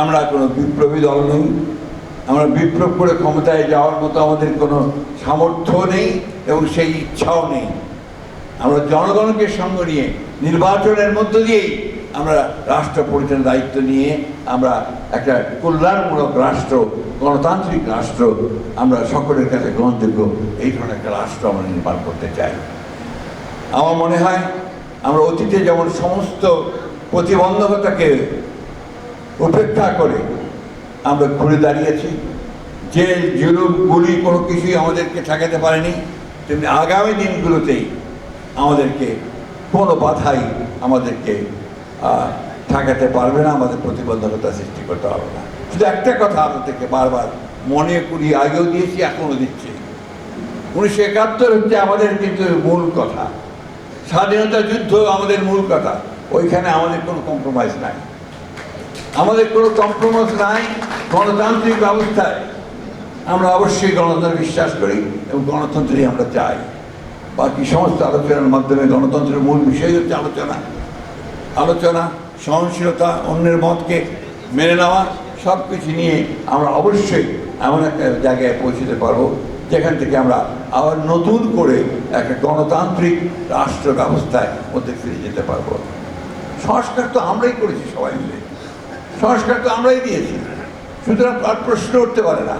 আমরা কোনো বিপ্লবী দল নই। আমরা বিপ্লব করে ক্ষমতায় যাওয়ার মতো আমাদের কোনো সামর্থ্য নেই এবং সেই ইচ্ছাও নেই। আমরা জনগণকে সঙ্গে নিয়ে, নির্বাচনের মধ্য দিয়েই আমরা রাষ্ট্র পরিচালনার দায়িত্ব নিয়ে আমরা একটা কল্যাণমূলক রাষ্ট্র, গণতান্ত্রিক রাষ্ট্র আমরা সকলের কাছে গ্রহণযোগ্য। এই ধরনের একটা রাষ্ট্র আমরা নির্মাণ করতে চাই। আমার মনে হয় আমরা অতীতে যেমন সমস্ত প্রতিবন্ধকতাকে উপেক্ষা করে আমরা ঘুরে দাঁড়িয়েছি। যে জুলুম, গুলি কোনো কিছুই আমাদেরকে ঠেকাতে পারেনি, তেমনি আগামী দিনগুলোতেই আমাদেরকে কোনো বাধাই আমাদেরকে ঠেকাতে পারবে না, আমাদের প্রতিবন্ধকতা সৃষ্টি করতে পারবে না। শুধু একটা কথা আমাদেরকে বারবার মনে করি আগেও দিয়েছি, এখনও দিচ্ছি। উনিশশো একাত্তর হচ্ছে আমাদের কিন্তু মূল কথা। স্বাধীনতা যুদ্ধ আমাদের মূল কথা। ওইখানে আমাদের কোনো কম্প্রোমাইজ নাই। আমাদের কোনো কম্প্রোমাইজ নাই, গণতান্ত্রিক ব্যবস্থায়। আমরা অবশ্যই গণতন্ত্রে বিশ্বাস করি এবং গণতন্ত্রই আমরা চাই। বাকি সমস্ত আলোচনার মাধ্যমে গণতন্ত্রের মূল বিষয় হচ্ছে আলোচনা। আলোচনা, সহনশীলতা, অন্যের মতকে মেনে নেওয়া সব কিছু নিয়ে আমরা অবশ্যই এমন একটা জায়গায় পৌঁছতে পারব, যেখান থেকে আমরা আবার নতুন করে একটা গণতান্ত্রিক রাষ্ট্র ব্যবস্থায় মধ্যে ফিরে যেতে পারব। সংস্কার তো আমরাই করেছি সবাই মিলে। সংস্কার তো আমরাই দিয়েছি। সুতরাং আর প্রশ্ন উঠতে পারে না।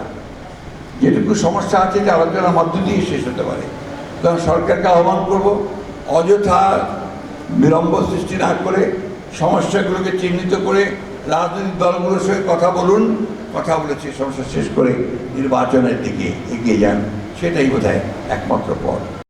যেটুকু সমস্যা আছে যে আলোচনার মধ্য দিয়ে শেষ হতে পারে। সুতরাং সরকারকে আহ্বান করব, অযথা বিলম্ব সৃষ্টি না করে সমস্যাগুলোকে চিহ্নিত করে রাজনৈতিক দলগুলোর সঙ্গে কথা বলুন। কথা বলে সেই সমস্যা শেষ করে নির্বাচনের দিকে এগিয়ে যান। সেটাই বোধহয় একমাত্র পথ।